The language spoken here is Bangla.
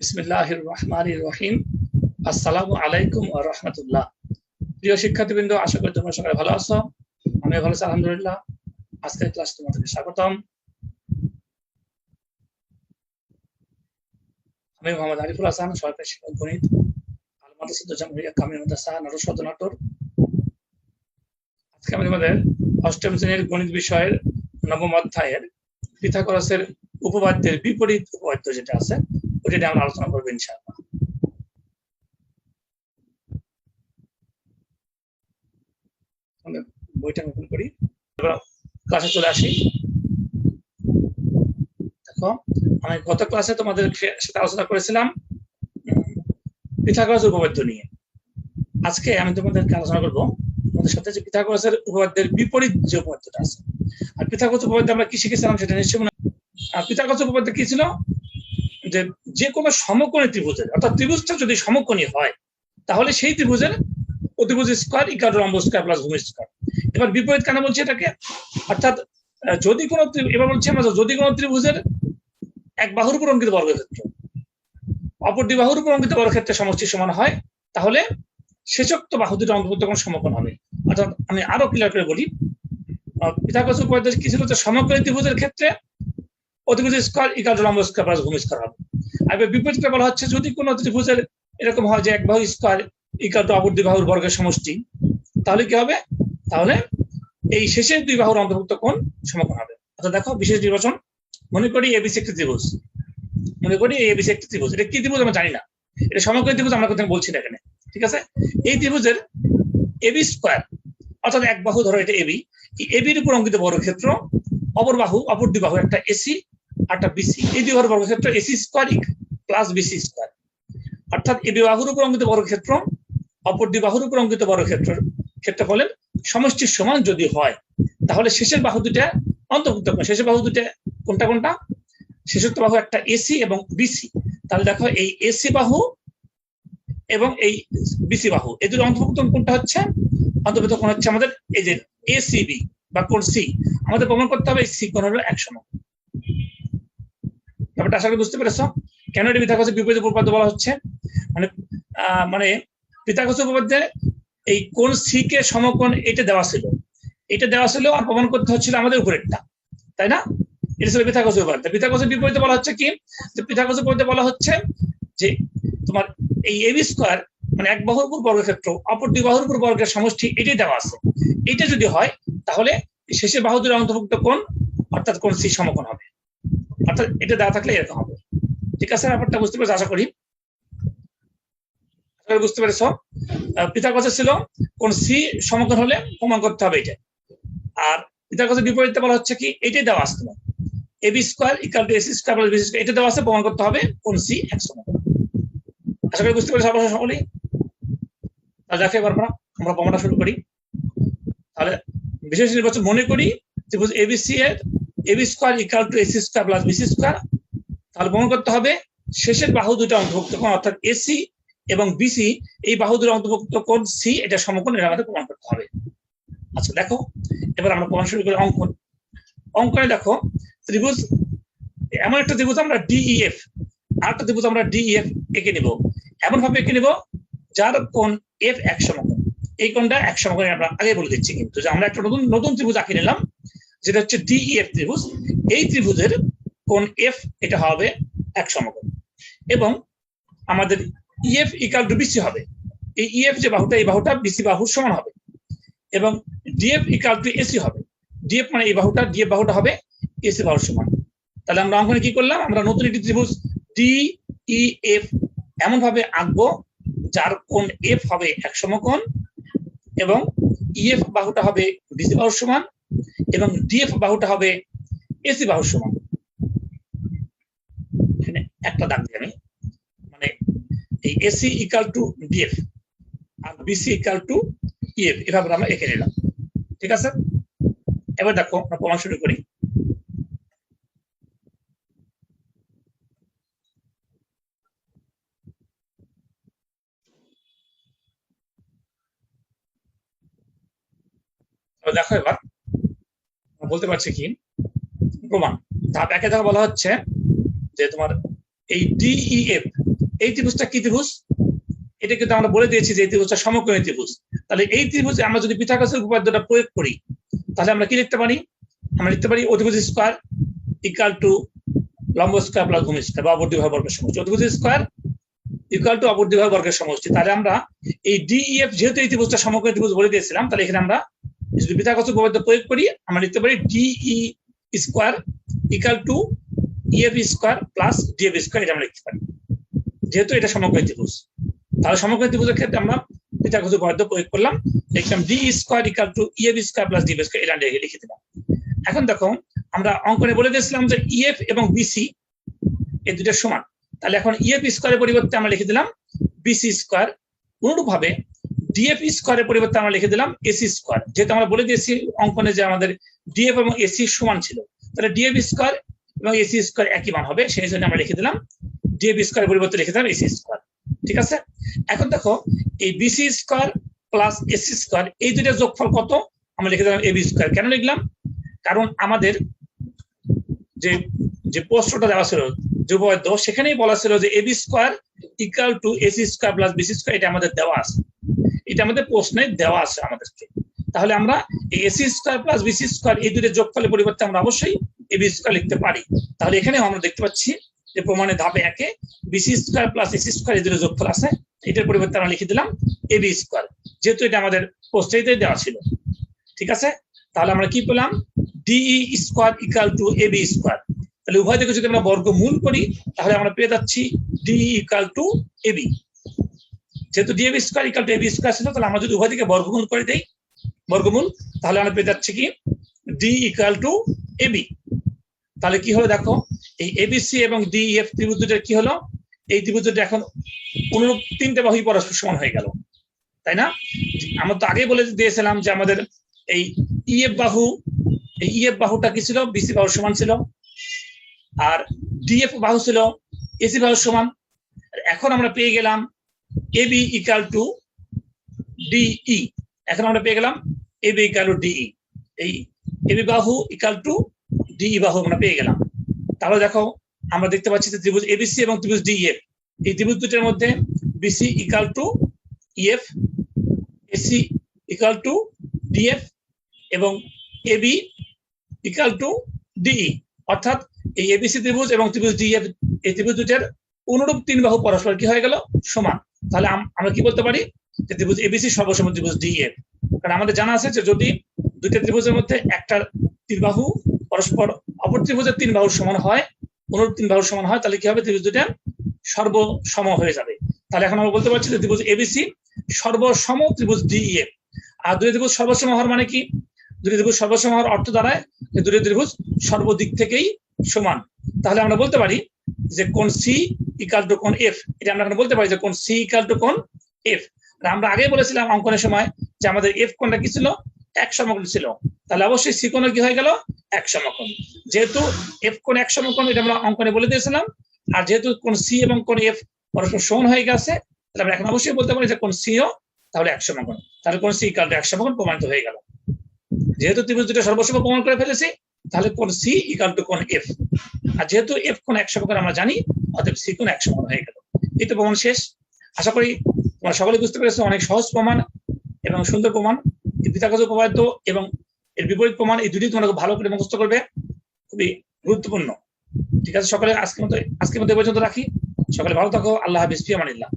বিসমিল্লাহির রহমানির রহিম। আসসালামু আলাইকুম ওয়া রাহমাতুল্লাহ। প্রিয় শিক্ষার্থীবৃন্দ, আশা করি তোমরা ভালো আছো। আমি ভালো আছি, আলহামদুলিল্লাহ। আজকের ক্লাস তোমাদেরকে স্বাগতম। আমি মোহাম্মদ আরিফুল হাসান, সরকারি শিক্ষক, গণিত, আল মাদ্রাসা জামহুরিয়া কামিল নাটোর আজকে আমি তোমাদের অষ্টম শ্রেণির গণিত বিষয়ের নবম অধ্যায়ের পিথাগোরাসের উপবাদ্যের বিপরীত উপবাদ্য যেটা আছে ওটা নিয়ে আমরা আলোচনা করব ইনশাআল্লাহ বইটা করি ক্লাসে চলে আসি। দেখো, আমি গত ক্লাসে তোমাদের সাথে আলোচনা করেছিলাম উপপাদ্য নিয়ে। আজকে আমি তোমাদেরকে আলোচনা করব তোমাদের সাথে যে পিথাগোরাসের উপপাদ্যের বিপরীত যে উপপাদ্যটা আছে। আর পিথাগোরাস উপপাদ্য আমরা কি শিখেছিলাম সেটা নিশ্চয়ই আর পিথাগোরাস উপপাদ্য কি ছিল? যে যে কোনো সমকোণী ত্রিভুজের, অর্থাৎ ত্রিভুজটা যদি সমকোণী হয়, তাহলে সেই ত্রিভুজের অতিভুজ স্কোয়ার ইকার রম্ব স্কোয়ার প্লাস ভূমি স্কোয়ার এবার বিপরীত কেন বলছি এটাকে? অর্থাৎ যদি কোনো এবার বলছি আমরা যদি কোনো ত্রিভুজের এক বাহুর উপর অঙ্কিত বর্গক্ষেত্র অপরটি বাহুর উপর অঙ্কিত বর্গক্ষেত্রের সমষ্টি সমান হয়, তাহলে শেষোক্ত বাহু দুটো অন্তর্ভুক্ত কোন সমকোণ হবে। অর্থাৎ আমি আরও ক্লিয়ার করে বলি পিথাগোরাস উপপাদ্য কি ছিল যে সমকোণী ত্রিভুজের ক্ষেত্রে অতিভুজ স্কোয়ার ইকাল লম্ব স্কোয়ার ভূমি স্কোয়ার হবে। আর বিপরীত বলা হচ্ছে, যদি কোনো ত্রিভুজের এরকম হয় যে এক বাহু স্কোয়ার ইকাল টু দুই বাহুর বর্গের সমষ্টি, তাহলে কি হবে? তাহলে এই শেষের দুই বাহুর অন্তর্ভুক্ত কোন সমকোণ হবে। অর্থাৎ দেখো, বিশেষ নির্বাচন, মনে করি এবিসি একটি ত্রিভুজ। মনে করি এবিসি একটি ত্রিভুজ। এটা কি ত্রিভুজ আমরা জানি না। এটা সমকোণী ত্রিভুজ আমরা কোথাও বলছি না এখানে। ঠিক আছে? এই ত্রিভুজের এবি স্কোয়ার, অর্থাৎ এক বাহু ধরো এটা এবি এবির উপর অঙ্কিত বর্গক্ষেত্র, অপর বাহু, অপর দুই বাহু একটা এসি একটা বিসি এই দুই বাহুর বর্গক্ষেত্র AC square plus BC square অর্থাৎ এবি বাহুর উপর অঙ্কিত বর্গক্ষেত্র, অপর দুই বাহুর উপর অঙ্কিত বর্গক্ষেত্র ক্ষেত্রফলের সমষ্টির সমান যদি হয়, তাহলে শেষের বাহু দুটা অন্তর্ভুক্ত শেষের বাহু দুটা কোনটা কোনটা? শেষোক্ত বাহু একটা এসি এবং বিসি তাহলে দেখো এই এসি বাহু এবং এই বিসি বাহু এই দুটো অন্তর্ভুক্ত কোনটা হচ্ছে? অন্তর্ভুক্ত কোন হচ্ছে আমাদের এই যে এসিবি বা কোন সি আমাদের প্রমাণ করতে হবে সি কোন হলো এক সমান। ব্যাপারটা আশা করি বুঝতে পেরেছ। কেন এটা পিথাগোরাসের বিপরীত উপপাদ্য বলা হচ্ছে? মানে মানে পিথাগোরাসের উপপাদ্যে এই কোন সি কে সমকোণ এটা দেওয়া ছিল। এটা দেওয়া ছিল আর প্রমাণ করতে হচ্ছিল আমাদের উপরেরটা, তাই না? এটা ছিল পিথাগোরাসের উপপাদ্য। পিথাগোরাসের বিপরীতে বলা হচ্ছে কি? যে পিথাগোরাসের উপপাদ্যে বলা হচ্ছে যে তোমার এই এবি স্কোয়ার মানে এক বাহুর উপর বর্গক্ষেত্র অপর দুই বাহুর উপর বর্গের সমষ্টি এটাই দেওয়া আছে। এটা যদি হয়, তাহলে শেষে বাহু দুটো অন্তর্ভুক্ত কোণ, অর্থাৎ কোন সি সমকোণ হবে। অর্থাৎ এটা দেওয়া থাকলে এরকম হবে। ঠিক আছে, ব্যাপারটা বুঝতে পেরেছ? আশা করি। বুঝতে পেরেছ? পিতাগছের ছিল, কোন সি সমকোণ হলে প্রমাণ করতে হবে এটা আর পিতাগছের বিপরীতে বলা হচ্ছে কি, এটাই দেওয়া আসতে হবে AB square equal to AC square plus BC square এটা দেওয়া আছে, প্রমাণ করতে হবে কোন সি এক সমকোণ। আশা করি বুঝতে পেরেছ অবশ্যই সকলেই? তাহলে দেখো এবার আমরা প্রমাণটা শুরু করি। তাহলে বিশেষ নির্বাচন মনে করি ত্রিভুজ এবিসি এর AB square equal to AC square plus BC square তাহলে প্রমাণ করতে হবে, শেষের বাহু দুটো অন্তর্ভুক্ত কোন অর্থাৎ এসি এবং বিসি এই বাহু দুটো অন্তর্ভুক্ত কোন সি এটা সমকোণ, এটা আমাদের প্রমাণ করতে হবে। আচ্ছা দেখো, এবার আমরা প্রমাণ শুরু করি অঙ্কন। অঙ্কনে দেখো, ত্রিভুজ, এমন একটা ত্রিভুজ আমরা ডিইএফ আর একটা ত্রিভুজ আমরা ডিইএফ এঁকে নিব। এমন ভাবে এঁকে নিব, যার কোণ এফ এক সমকোণ। এই কোণটা এক সমকোণ, আমরা আগে বলে দিচ্ছি কিন্তু যে আমরা একটা নতুন নতুন ত্রিভুজ আঁকে নিলাম যেটা হচ্ছে ডিইএফ ত্রিভুজ, এই ত্রিভুজের কোন এফ এটা হবে এক সমকোণ। এবং আমাদের ইএফ ইকাল টু বিসি হবে। এই ইএফ যে বাহুটা, এই বাহুটা বিসি বাহুর সমান হবে। এবং ডিএফ ইকাল টু এসি হবে। ডিএফ মানে এই বাহুটা ডিএফ বাহুটা হবে এসি বাহুর সমান। তাহলে আমরা অঙ্কনে কি করলাম? আমরা নতুন একটি ত্রিভুজ ডি ই এফ এমন ভাবে আঁকবো, যার কোন এফ হবে এক সমকোণ এবং ইএফ বাহুটা হবে বিসি বাহুর সমান এবং ডিএফ বাহুটা হবে এসি বাহুর সমান। এখানে একটা দাগ দিই আমি। মানে এই এসি ইকাল টু ডিএফ আর বিসি ইকাল টু ইএফ এভাবে আমরা এঁকে নিলাম। ঠিক আছে? এবার দেখো আমরা প্রমাণ শুরু করি। দেখো এবার বলতে পারছি কি? প্রমাণ। ধাপ একে ধাপ বলা হচ্ছে যে তোমার এই ডিইএফ এই ত্রিভুজটা কি ত্রিভুজ? এটা কিন্তু আমরা বলে দিয়েছি যে এই ত্রিভুজটা সমকোণী ত্রিভুজ। তাহলে এই ত্রিভুজে আমরা যদি পিথাগোরাসের উপপাদ্যটা প্রয়োগ করি, তাহলে আমরা কি লিখতে পারি? আমরা লিখতে পারি অধিভুজ স্কোয়ার ইকাল টু লম্ব স্কোয়ার প্লাস ভূমি স্কোয়ার বা অবর্ধি ভাগ বর্গের সমষ্টি। অধিভুজ স্কোয়ার ইকুয়াল টু অবর্ধি ভাগ বর্গের সমষ্টি। তাহলে আমরা এই ডিইএফ যেহেতু এই ত্রিভুজটা সমকোণী ত্রিভুজ বলে দিয়েছিলাম, তাহলে এখানে আমরা যদি পিথাগোরাসের উপপাদ্য প্রয়োগ করি আমরা লিখতে পারি DE square equal to EF square plus DF square এটা আমরা লিখতে পারি। যেহেতু এটা সমকোণী ত্রিভুজ। তাহলে সমকোণী ত্রিভুজের ক্ষেত্রে আমরা পিথাগোরাসের উপপাদ্য প্রয়োগ করলাম। লিখলাম D square equal to EF square plus DF square এটা লিখে দিলাম। এখন দেখো, আমরা অঙ্কনে বলে দিয়েছিলাম যে ইএফ এবং বিসি এই দুটো সমান। তাহলে এখন ইএফ স্কোয়ারের পরিবর্তে আমরা লিখে দিলাম বিসি স্কোয়ার অনুরূপ ভাবে ডিএফ স্কোয়ারের পরিবর্তে আমরা লিখে দিলাম এসি স্কোয়ার যেহেতু আমরা বলে দিয়েছি অঙ্কনে যে আমাদের ডিএফ এবং এসি সমান ছিল। তাহলে ডিএফ স্কোয়ার এবং এসি স্কোয়ার একই মান হবে, সেই জন্য আমরা লিখে দিলাম ডিএফ স্কোয়ারের পরিবর্তে লিখে দিলাম এসি স্কোয়ার ঠিক আছে? এখন দেখো, এই BC square plus AC square এই দুইটা যোগফল কত? আমরা লিখে দিলাম এবি স্কোয়ার কেন লিখলাম? কারণ আমাদের যে যে প্রশ্নটা দেওয়া ছিল, যে উপপাদ্য, সেখানেই বলা ছিল যে AB square equal to AC square plus BC square এটা আমাদের দেওয়া আছে। এটা আমাদের প্রশ্নে দেওয়া আছে আমাদেরকে। তাহলে আমরা AC square plus BC square এই দুটো যোগফলের পরিবর্তে আমরা অবশ্যই এবি স্কোয়ার লিখতে পারি। তাহলে এখানেও আমরা দেখতে পাচ্ছি যে প্রমাণে ধাপে একে BC square plus AC square এই দুটো যোগফল আছে। এটার পরিবর্তে আমরা লিখে দিলাম এবি স্কোয়ার যেহেতু এটা আমাদের প্রশ্নেই দেওয়া ছিল। ঠিক আছে? তাহলে আমরা কি পেলাম? DE square equal to AB square তাহলে উভয় থেকে যদি আমরা বর্গমূল করি, তাহলে আমরা পেয়ে যাচ্ছি ডিই ইকাল টু এবি যেহেতু DAB square equal to AB square ছিল, তাহলে আমরা যদি উভয় থেকে বর্গমূল করে দেই, বর্গমূল, তাহলে আমরা পেয়ে যাচ্ছি কি? ডি ইকাল টু এবি তাহলে কি হলো দেখো, এই এবিসি এবং ডিএফ ত্রিভুজ দুটোর কি হলো? এই ত্রিভুজ এখন অনুরূপ তিনটে বাহুই পরস্পর সমান হয়ে গেল। তাই না? আমরা তো আগে বলে দিয়েছিলাম যে আমাদের এই ইএফ বাহু, এই ইএফ বাহুটা কি ছিল? বিসি বাহুর সমান ছিল। আর ডিএফ বাহু ছিল এসি বাহুর সমান। এখন আমরা পেয়ে গেলাম এবি ইকাল টু ডিই এখন আমরা পেয়ে গেলাম এবি ইকাল টু ডিই এই এবি বাহু ইকাল টু ডিই বাহু আমরা পেয়ে গেলাম। তাহলে দেখো, আমরা দেখতে পাচ্ছি যে ত্রিভুজ এবিসি এবং ত্রিভুজ ডিএফ এই ত্রিভুজ দুটোর মধ্যে BC equal to EF AC equal to DF এবং এবি ইকাল টু ডিই অর্থাৎ এই এবিসি ত্রিভুজ এবং ত্রিভুজ ডিএফ এই ত্রিভুজ দুটোর অনুরূপ তিন বাহু পরস্পর কি হয়ে গেল? সমান। তাহলে আমরা কি বলতে পারি? যে ত্রিভুজ এবিসি সর্বসম ত্রিভুজ ডিএফ কারণ আমাদের জানা আছে যে যদি দুইটা ত্রিভুজের মধ্যে একটা তিন বাহু পরস্পর অপর ত্রিভুজের তিন বাহুর সমান হয় অনুরূপ তিন বাহুর সমান হয়, তাহলে কি হবে? ত্রিভুজ দুটা সর্বসম হয়ে যাবে। তাহলে এখন আমরা বলতে পারছি যে ত্রিভুজ এবিসি সর্বসম ত্রিভুজ ডিএফ আর দুই ত্রিভুজ সর্বসম হওয়ার মানে কি? দুই ত্রিভুজ সর্বসম হওয়ার অর্থ দাঁড়ায় যে ত্রিভুজ সর্বদিক থেকেই সমান। তাহলে আমরা বলতে পারি যে কোন সি ইকাল টু কোন এফ এটা আমরা বলতে পারি যে কোন সি ইকাল টু কোন এফ আমরা আগে বলেছিলাম অঙ্কনের সময় যে আমাদের এফ কোনটা কি ছিল? এক সমকোণ ছিল। তাহলে অবশ্যই সি কোণ কি হয়ে গেল? এক সমকোণ। যেহেতু এফ কোণ এক সমকোণ, এটা আমরা অঙ্কনে বলে দিয়েছিলাম। আর যেহেতু কোন সি এবং কোন এফ পরস্পর সমান হয়ে গেছে, তাহলে আমরা এখন অবশ্যই বলতে পারি যে কোন সিও তাহলে এক সমকোণ। তাহলে কোন সি ইকাল টু এক সমকোণ প্রমাণিত হয়ে গেল। যেহেতু ত্রিভুজ দুটো সর্বসম প্রমাণ করে ফেলেছি, তাহলে কোন সি ইকাল টু কোন এফ আর যেহেতু এফ কোন এক সমকোণ আমরা জানি অতএব সি কোন এক সমান হয়ে গেল। তো প্রমাণ শেষ। আশা করি তোমরা সকলে বুঝতে পেরেছ, অনেক সহজ প্রমাণ এবং সুন্দর প্রমাণ। পিতাগত উপপাদ্য এবং এর বিপরীত প্রমাণ এই দুটি তোমাকে ভালো করে মুখস্থ করবে। খুবই গুরুত্বপূর্ণ। ঠিক আছে সকলে, আজকের মতো আজকের মধ্যে পর্যন্ত রাখি। সকলে ভালো থাকো। আল্লাহ হাফিজ ফিয়ামানিল্লাহ